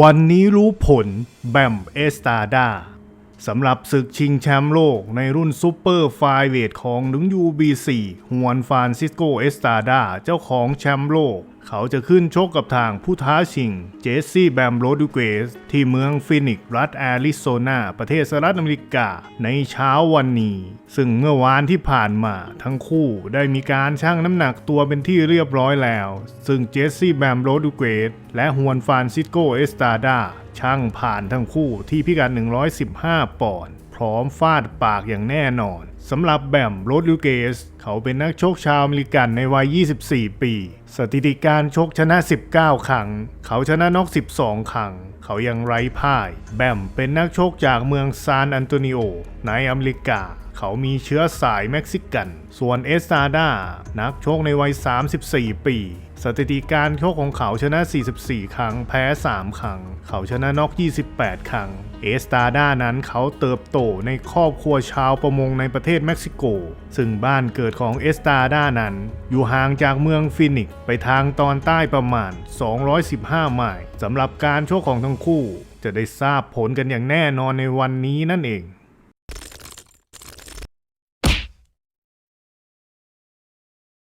วันนี้รู้ผลแบมเอสตาดา สำหรับศึกชิงแชมป์โลกในรุ่นซูเปอร์ไฟเวทของนุง UBC ฮวนฟานซิสโกเอสตาดาเจ้าของแชมป์โลก เขาจะขึ้นชกกับทางผู้ท้าชิง เจสซี่แบมโรดูเกส ที่เมืองฟินิกซ์รัฐแอริโซนาประเทศสหรัฐอเมริกา ในเช้าวันนี้ ซึ่งเมื่อวานที่ผ่านมาทั้งคู่ได้มีการชั่งน้ำหนักตัวเป็นที่เรียบร้อยแล้ว ซึ่งเจสซี่แบมโรดูเกสและฮวนฟานซิสโกเอสตาดา ช่างผ่านทั้งคู่ที่พิกัด 115 ปอนด์ พร้อมฟาดปากอย่างแน่นอน สำหรับแบมโรดริเกส เขาเป็นนักชกชาวอเมริกันในวัย 24 ปี สถิติการชกชนะ 19 ครั้ง เขาชนะน็อก 12 ครั้ง เขายังไร้พ่าย แบมเป็นนักชกจากเมืองซานอันโตนิโอ ในอเมริกา เขามีเชื้อสายเม็กซิกัน ส่วนเอสตาดา นักชกในวัย 34 ปี สถิติการชกของเขาชนะ 44 ครั้ง แพ้ 3 ครั้ง เขาชนะน็อก 28 ครั้ง เอสตาด้านั้นเขาเติบโตในครอบครัวชาวประมงในประเทศเม็กซิโก ซึ่งบ้านเกิดของเอสตาด้านั้น อยู่ห่างจากเมืองฟินิกไปทางตอนใต้ประมาณ 215 ไมล์สำหรับการชกของทั้งคู่ จะได้ทราบผลกันอย่างแน่นอนในวันนี้นั่นเอง